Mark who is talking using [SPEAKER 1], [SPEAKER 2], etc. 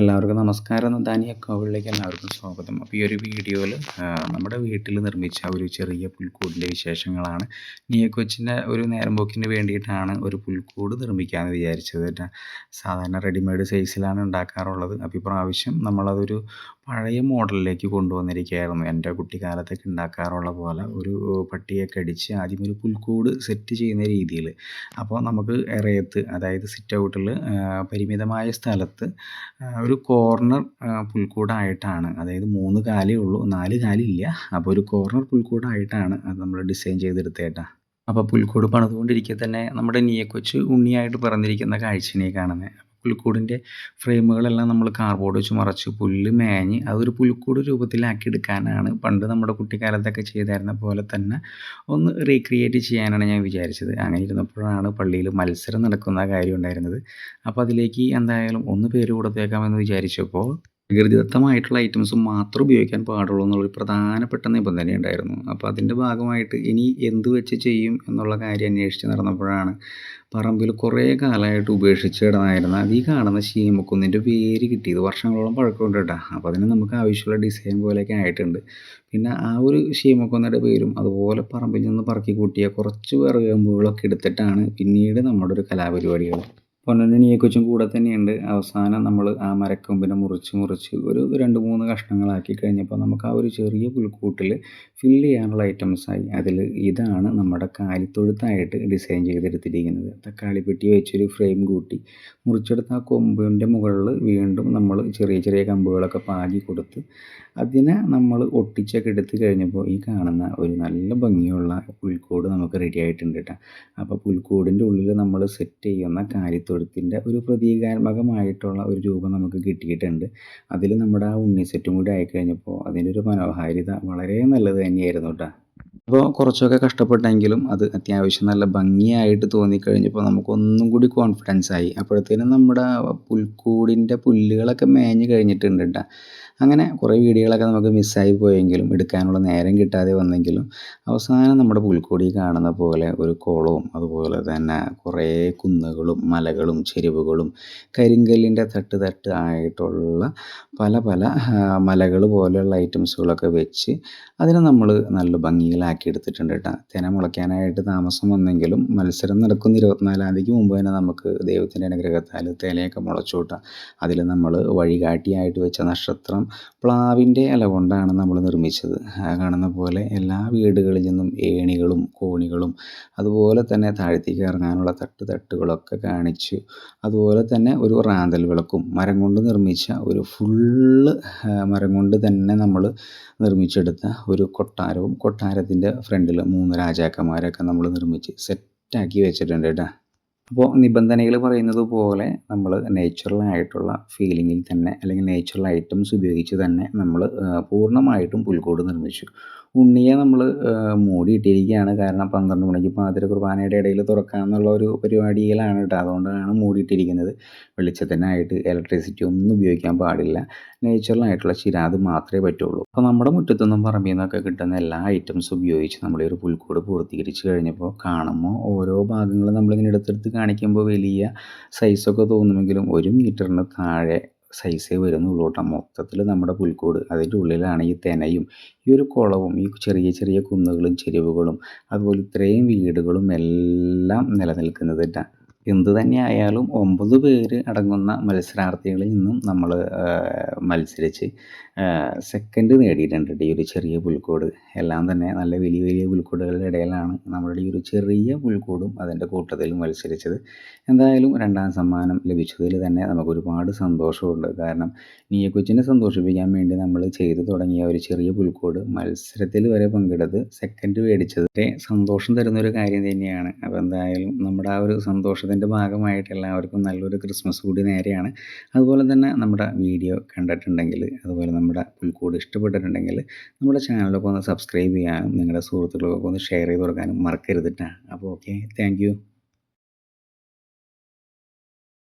[SPEAKER 1] എല്ലാവർക്കും നമസ്കാരം. ദാനിയ കോവിലേക്ക് എല്ലാവർക്കും സ്വാഗതം. അപ്പോൾ ഈ ഒരു വീഡിയോയിൽ നമ്മുടെ വീട്ടിൽ നിർമ്മിച്ച ഒരു ചെറിയ പുൽക്കൂടിന്റെ വിശേഷങ്ങളാണ്. നിയ കൊച്ചിന്റെ ഒരു നേരമ്പോക്കിന് വേണ്ടിയിട്ടാണ് ഒരു പുൽക്കൂട് നിർമ്മിക്കാമെന്ന് വിചാരിച്ചത്. സാധാരണ റെഡിമെയ്ഡ് സൈസിലാണ് ഉണ്ടാക്കാറുള്ളത്. അപ്പോൾ ഇപ്രാവശ്യം നമ്മളതൊരു പഴയ മോഡലിലേക്ക് കൊണ്ടുവന്നിരിക്കുകയായിരുന്നു. എന്റെ കുട്ടിക്കാലത്തൊക്കെ ഉണ്ടാക്കാറുള്ള പോലെ ഒരു പട്ടിയൊക്കെ അടിച്ച് ആദ്യം ഒരു പുൽക്കൂട് സെറ്റ് ചെയ്യുന്ന രീതിയിൽ അപ്പോൾ നമുക്ക് ഇറയത്ത് അതായത് സിറ്റ് ഔട്ടിൽ പരിമിതമായ സ്ഥലത്ത് ഒരു കോർണർ പുൽക്കൂടായിട്ടാണ്. അതായത് മൂന്ന് കാലേ ഉള്ളൂ നാല് കാലില്ല. അപ്പോൾ ഒരു കോർണർ പുൽക്കൂടായിട്ടാണ് അത് നമ്മൾ ഡിസൈൻ ചെയ്തെടുത്തേട്ടാ അപ്പോൾ പുൽക്കൂട് പണിതുകൊണ്ടിരിക്കെ തന്നെ നമ്മുടെ നീയക്കൊച്ച് ഉണ്ണിയായിട്ട് പറന്നിരിക്കുന്ന കാഴ്ചനെ കാണുന്നത് പുൽക്കൂടിന്റെ ഫ്രെയിമുകളെല്ലാം നമ്മൾ കാർബോർഡ് വെച്ച് മറച്ച് പുല്ല് മേഞ്ഞ് അതൊരു പുൽക്കൂട് രൂപത്തിലാക്കി എടുക്കാനാണ് പണ്ട് നമ്മുടെ കുട്ടിക്കാലത്തൊക്കെ ചെയ്തായിരുന്ന പോലെ തന്നെ ഒന്ന് റീക്രിയേറ്റ് ചെയ്യാനാണ് ഞാൻ വിചാരിച്ചത്. അങ്ങനെ ഇരുന്നപ്പോഴാണ് പള്ളിയിൽ മത്സരം നടക്കുന്ന കാര്യം ഉണ്ടായിരുന്നത്. അപ്പോൾ അതിലേക്ക് എന്തായാലും ഒന്ന് പേര് കൊടുത്തേക്കാമെന്ന് വിചാരിച്ചപ്പോൾ പ്രകൃതിദത്തമായിട്ടുള്ള ഐറ്റംസ് മാത്രം ഉപയോഗിക്കാൻ പാടുള്ളൂ എന്നുള്ളൊരു പ്രധാനപ്പെട്ട നിബന്ധന ഉണ്ടായിരുന്നു. അപ്പോൾ അതിന്റെ ഭാഗമായിട്ട് ഇനി എന്ത് വെച്ച് ചെയ്യും എന്നുള്ള കാര്യം അന്വേഷിച്ച് നടന്നപ്പോഴാണ് പറമ്പിൽ കുറേ കാലമായിട്ട് ഉപേക്ഷിച്ച് കിടന്നായിരുന്ന ഈ കാണുന്ന ശീമക്കുന്നിന്റെ പേര് കിട്ടിയത്. വർഷങ്ങളോളം പഴക്കമുണ്ട് കേട്ടോ. അപ്പോൾ അതിന് നമുക്ക് ആവശ്യമുള്ള ഡിസൈൻ പോലെയൊക്കെ ആയിട്ടുണ്ട്. പിന്നെ ആ ഒരു ശീമക്കുന്നിന്റെ പേരും അതുപോലെ പറമ്പിൽ നിന്ന് പറക്കി കൂട്ടിയ കുറച്ച് വിറകമ്പുകളൊക്കെ എടുത്തിട്ടാണ് പിന്നീട് നമ്മുടെ ഒരു കലാപരിപാടികൾ. പൊന്നണിയെ കൊച്ചും കൂടെ തന്നെയുണ്ട്. അവസാനം നമ്മൾ ആ മരക്കൊമ്പിനെ മുറിച്ച് മുറിച്ച് ഒരു രണ്ട് മൂന്ന് കഷ്ണങ്ങളാക്കി കഴിഞ്ഞപ്പോൾ നമുക്ക് ആ ഒരു ചെറിയ പുൽക്കൂട്ടിൽ ഫില്ല് ചെയ്യാനുള്ള ഐറ്റംസായി അതിൽ ഇതാണ് നമ്മുടെ കാലിത്തൊഴുത്തായിട്ട് ഡിസൈൻ ചെയ്തെടുത്തിരിക്കുന്നത്. തക്കാളിപ്പെട്ടി വെച്ചൊരു ഫ്രെയിം കൂട്ടി. മുറിച്ചെടുത്ത ആ കൊമ്പിന്റെ മുകളിൽ വീണ്ടും നമ്മൾ ചെറിയ ചെറിയ കമ്പുകളൊക്കെ പാകി കൊടുത്ത് അതിനെ നമ്മൾ ഒട്ടിച്ചൊക്കെ എടുത്ത് കഴിഞ്ഞപ്പോൾ ഈ കാണുന്ന ഒരു നല്ല ഭംഗിയുള്ള പുൽക്കൂട് നമുക്ക് റെഡി ആയിട്ടുണ്ട് കേട്ടോ അപ്പോൾ പുൽക്കൂടിന്റെ ഉള്ളിൽ നമ്മൾ സെറ്റ് ചെയ്യുന്ന കാലിത്തൊഴുത്തിന്റെ ഒരു പ്രതീകാത്മകമായിട്ടുള്ള ഒരു രൂപം നമുക്ക് കിട്ടിയിട്ടുണ്ട്. അതിൽ നമ്മുടെ ആ ഉണ്ണി സെറ്റും കൂടി ആയിക്കഴിഞ്ഞപ്പോൾ അതിന്റെ ഒരു മനോഹാരിത വളരെ നല്ലത് തന്നെയായിരുന്നു കേട്ടോ അപ്പോൾ കുറച്ചൊക്കെ കഷ്ടപ്പെട്ടെങ്കിലും അത് അത്യാവശ്യം നല്ല ഭംഗിയായിട്ട് തോന്നിക്കഴിഞ്ഞപ്പോൾ നമുക്കൊന്നും കൂടി കോൺഫിഡൻസ് ആയി. അപ്പോഴത്തേനും നമ്മുടെ പുൽക്കൂടിന്റെ പുല്ലുകളൊക്കെ മേഞ്ഞ് കഴിഞ്ഞിട്ടുണ്ട് അങ്ങനെ കുറേ വീഡിയോകളൊക്കെ നമുക്ക് മിസ്സായി പോയെങ്കിലും എടുക്കാനുള്ള നേരം കിട്ടാതെ വന്നെങ്കിലും അവസാനം നമ്മുടെ പുൽക്കൂടി കാണുന്ന പോലെ ഒരു കുളവും അതുപോലെ തന്നെ കുറേ കുന്നുകളും മലകളും ചെരുവുകളും കരിങ്കല്ലിന്റെ തട്ട് തട്ട് ആയിട്ടുള്ള പല പല മലകൾ പോലെയുള്ള ഐറ്റംസുകളൊക്കെ വെച്ച് അതിനെ നമ്മൾ നല്ല ഭംഗിയിലാക്കി എടുത്തിട്ടുണ്ട് കേട്ടോ. തേന മുളയ്ക്കാനായിട്ട് താമസം വന്നെങ്കിലും മത്സരം നടക്കുന്ന ഇരുപത്തിനാലാം തീയതിക്ക് മുമ്പ് തന്നെ നമുക്ക് ദൈവത്തിന്റെ അനുഗ്രഹത്താൽ തേനയൊക്കെ മുളച്ചു കൂട്ടാം. അതിൽ നമ്മൾ വഴികാട്ടിയായിട്ട് വെച്ച നക്ഷത്രം പ്ലാവിന്റെ ഇല കൊണ്ടാണ് നമ്മൾ നിർമ്മിച്ചത്. കാണുന്ന പോലെ എല്ലാ വീടുകളിൽ നിന്നും ഏണികളും കോണികളും അതുപോലെ തന്നെ താഴത്തേക്ക് ഇറങ്ങാനുള്ള തട്ട് തട്ടുകളൊക്കെ കാണിച്ചു. അതുപോലെ തന്നെ ഒരു റാന്തൽ വിളക്കും മരം കൊണ്ട് നിർമ്മിച്ച ഒരു ഫുള്ള് മരം കൊണ്ട് തന്നെ നമ്മൾ നിർമ്മിച്ചെടുത്ത ഒരു കൊട്ടാരവും കൊട്ടാരത്തിന്റെ ഫ്രണ്ടിൽ മൂന്ന് രാജാക്കന്മാരൊക്കെ നമ്മൾ നിർമ്മിച്ച് സെറ്റാക്കി വെച്ചിട്ടുണ്ട് കേട്ടോ. അപ്പോൾ നിബന്ധനകൾ പറയുന്നത് പോലെ നമ്മൾ നേച്ചുറലായിട്ടുള്ള ഫീലിങ്ങിൽ തന്നെ അല്ലെങ്കിൽ നേച്ചുറൽ ഐറ്റംസ് ഉപയോഗിച്ച് തന്നെ നമ്മൾ പൂർണമായിട്ടും പുൽക്കൂട് നിർമ്മിച്ചു. ഉണ്ണിയെ നമ്മൾ മൂടിയിട്ടിരിക്കുകയാണ് കാരണം പന്ത്രണ്ട് മണിക്ക് പാതിര കുർബാനയുടെ ഇടയിൽ തുറക്കാമെന്നുള്ള ഒരു പരിപാടിയിലാണ് കേട്ടോ. അതുകൊണ്ടാണ് മൂടിയിട്ടിരിക്കുന്നത്. വെളിച്ചത്തിനായിട്ട് ഇലക്ട്രിസിറ്റി ഒന്നും ഉപയോഗിക്കാൻ പാടില്ല. നേച്ചുറലായിട്ടുള്ള ചിരാത് മാത്രമേ പറ്റുള്ളൂ. അപ്പോൾ നമ്മുടെ മുറ്റത്തുനിന്നും പറമ്പിൽ നിന്നൊക്കെ കിട്ടുന്ന എല്ലാ ഐറ്റംസ് ഉപയോഗിച്ച് നമ്മൾ ഒരു പുൽക്കൂട് പൂർത്തീകരിച്ച് കഴിഞ്ഞപ്പോൾ കാണുമ്പോൾ ഓരോ ഭാഗങ്ങളും നമ്മളിങ്ങനെ എടുത്തെടുത്ത് കാണിക്കുമ്പോൾ വലിയ സൈസൊക്കെ തോന്നുമെങ്കിലും ഒരു മീറ്ററിന് താഴെ സൈസേ വരുന്നുള്ളൂ കേട്ടോ മൊത്തത്തിൽ നമ്മുടെ പുൽക്കൂട് അതിന്റെ ഉള്ളിലാണ് ഈ തെനയും ഈ ഒരു കുളവും ഈ ചെറിയ ചെറിയ കുന്നുകളും ചെരുവുകളും അതുപോലെ ഇത്രയും വീടുകളും എല്ലാം നിലനിൽക്കുന്നത് എന്ത് തന്നെയായാലും ഒമ്പത് പേര് അടങ്ങുന്ന മത്സരാർത്ഥികളിൽ നിന്നും നമ്മൾ മത്സരിച്ച് സെക്കൻഡ് നേടിയിട്ടുണ്ട് ഈ ഒരു ചെറിയ പുൽക്കൂട്. എല്ലാം തന്നെ നല്ല വലിയ വലിയ പുൽക്കൂടുകളുടെ ഇടയിലാണ് നമ്മുടെ ഈ ഒരു ചെറിയ പുൽക്കോടും അതിന്റെ കൂട്ടത്തിൽ മത്സരിച്ചത്. എന്തായാലും രണ്ടാം സമ്മാനം ലഭിച്ചതിൽ തന്നെ നമുക്ക് ഒരുപാട് സന്തോഷമുണ്ട്. കാരണം നീയ കൊച്ചിനെ സന്തോഷിപ്പിക്കാൻ വേണ്ടി നമ്മൾ ചെയ്തു തുടങ്ങിയ ഒരു ചെറിയ പുൽക്കൂട് മത്സരത്തിൽ വരെ പങ്കെടുത്ത് സെക്കൻഡ് മേടിച്ചത് സന്തോഷം തരുന്ന ഒരു കാര്യം തന്നെയാണ്. അപ്പോൾ എന്തായാലും നമ്മുടെ ആ ഒരു സന്തോഷത്തിന്റെ ഭാഗമായിട്ട് എല്ലാവർക്കും നല്ലൊരു ക്രിസ്മസ് കൂടി നേരെയാണ്. അതുപോലെ തന്നെ നമ്മുടെ വീഡിയോ കണ്ടിട്ടുണ്ടെങ്കിൽ അതുപോലെ നമ്മുടെ പുൽക്കൂട് ഇഷ്ടപ്പെട്ടിട്ടുണ്ടെങ്കിൽ നമ്മുടെ ചാനലൊക്കെ ഒന്ന് സബ്സ്ക്രൈബ് ചെയ്യാനും നിങ്ങളുടെ സുഹൃത്തുക്കൾക്കൊക്കെ ഒന്ന് ഷെയർ ചെയ്ത് കൊടുക്കാനും മറക്കരുത് കേട്ടോ അപ്പോൾ ഓക്കെ താങ്ക്